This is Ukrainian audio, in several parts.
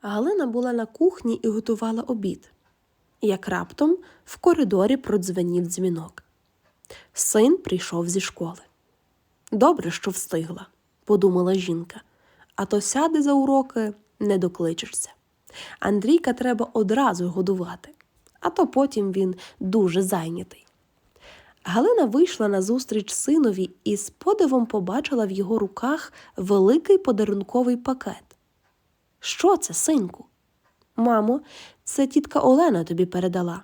Галина була на кухні і готувала обід. Як раптом в коридорі продзвенів дзвінок. Син прийшов зі школи. Добре, що встигла, подумала жінка, а то сяде за уроки, не докличешся. Андрійка треба одразу годувати, а то потім він дуже зайнятий. Галина вийшла на зустріч синові і з подивом побачила в його руках великий подарунковий пакет. Що це, синку? Мамо, це тітка Олена тобі передала.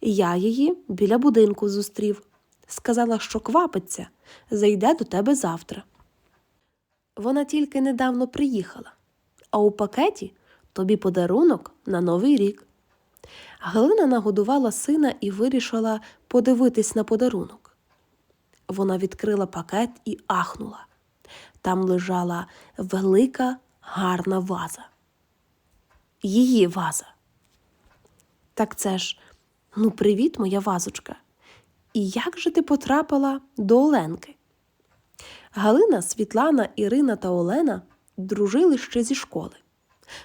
Я її біля будинку зустрів. Сказала, що квапиться, зайде до тебе завтра. Вона тільки недавно приїхала, а у пакеті тобі подарунок на новий рік. Галина нагодувала сина і вирішила подивитись на подарунок. Вона відкрила пакет і ахнула. Там лежала велика гарна ваза. Її ваза. Так це ж, ну, привіт, моя вазочка. І як же ти потрапила до Оленки? Галина, Світлана, Ірина та Олена дружили ще зі школи.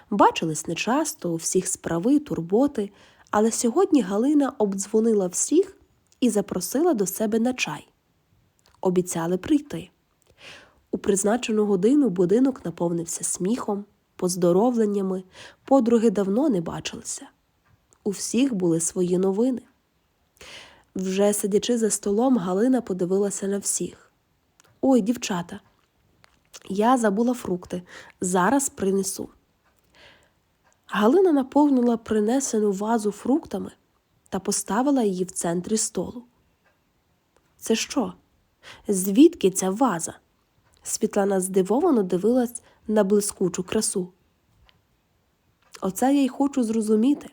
Бачились нечасто, у всіх справи, турботи, але сьогодні Галина обдзвонила всіх і запросила до себе на чай. Обіцяли прийти. У призначену годину будинок наповнився сміхом, поздоровленнями, подруги давно не бачилися. У всіх були свої новини. Вже сидячи за столом, Галина подивилася на всіх. Ой, дівчата, я забула фрукти. Зараз принесу. Галина наповнила принесену вазу фруктами та поставила її в центрі столу. Це що? Звідки ця ваза? Світлана здивовано дивилась на блискучу красу. Оце я й хочу зрозуміти.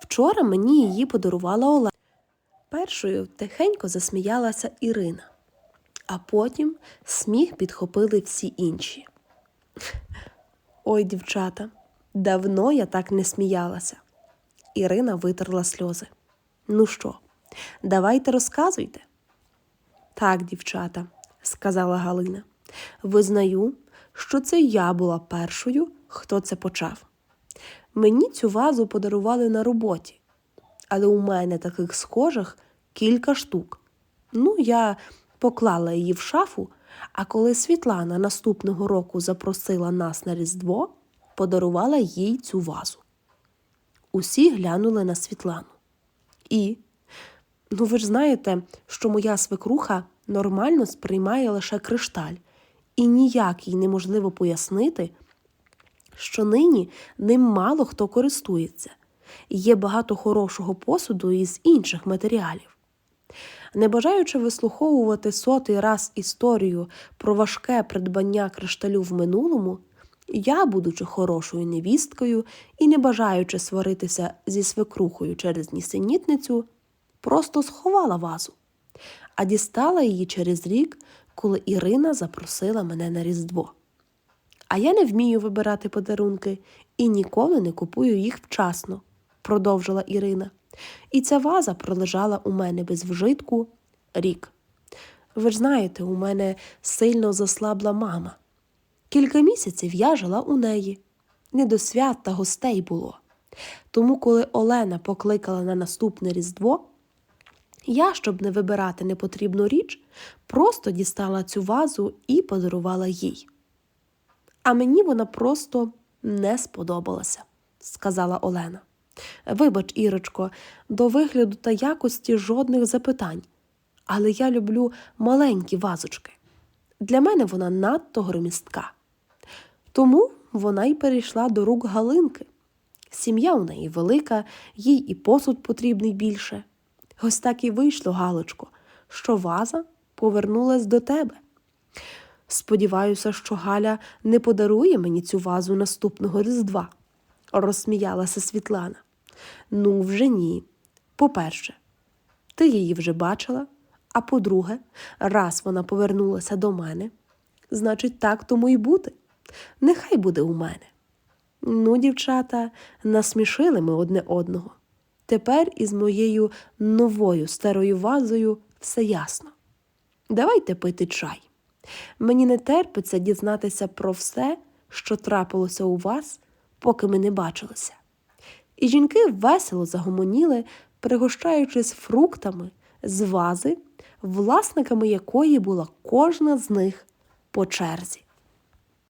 Вчора мені її подарувала Олена. Першою тихенько засміялася Ірина, а потім сміх підхопили всі інші. Ой, дівчата, давно я так не сміялася. Ірина витерла сльози. Ну що, давайте розказуйте. Так, дівчата, сказала Галина. Визнаю, що це я була першою, хто це почав. Мені цю вазу подарували на роботі, але у мене таких схожих кілька штук. Ну, я поклала її в шафу, а коли Світлана наступного року запросила нас на Різдво, подарувала їй цю вазу. Усі глянули на Світлану. І, ну ви ж знаєте, що моя свекруха нормально сприймає лише кришталь, і ніяк їй неможливо пояснити, що нині ним мало хто користується, є багато хорошого посуду із інших матеріалів. Не бажаючи вислуховувати сотий раз історію про важке придбання кришталю в минулому, я, будучи хорошою невісткою і не бажаючи сваритися зі свекрухою через нісенітницю, просто сховала вазу, а дістала її через рік, коли Ірина запросила мене на Різдво. А я не вмію вибирати подарунки і ніколи не купую їх вчасно, продовжила Ірина. І ця ваза пролежала у мене без вжитку рік. Ви ж знаєте, у мене сильно заслабла мама. Кілька місяців я жила у неї. Не до свят та гостей було. Тому, коли Олена покликала на наступне Різдво, я, щоб не вибирати непотрібну річ, просто дістала цю вазу і подарувала їй. А мені вона просто не сподобалася, сказала Олена. Вибач, Ірочко, до вигляду та якості жодних запитань, але я люблю маленькі вазочки. Для мене вона надто громістка. Тому вона й перейшла до рук Галинки. Сім'я у неї велика, їй і посуд потрібний більше. Ось так і вийшло, Галочко, що ваза повернулась до тебе. Сподіваюся, що Галя не подарує мені цю вазу наступного різдва, розсміялася Світлана. Ну, вже ні. По-перше, ти її вже бачила, а по-друге, раз вона повернулася до мене, значить, так тому й бути. Нехай буде у мене. Ну, дівчата, насмішили ми одне одного. Тепер із моєю новою старою вазою все ясно. Давайте пити чай. Мені не терпиться дізнатися про все, що трапилося у вас, поки ми не бачилися. І жінки весело загомоніли, пригощаючись фруктами з вази, власниками якої була кожна з них по черзі.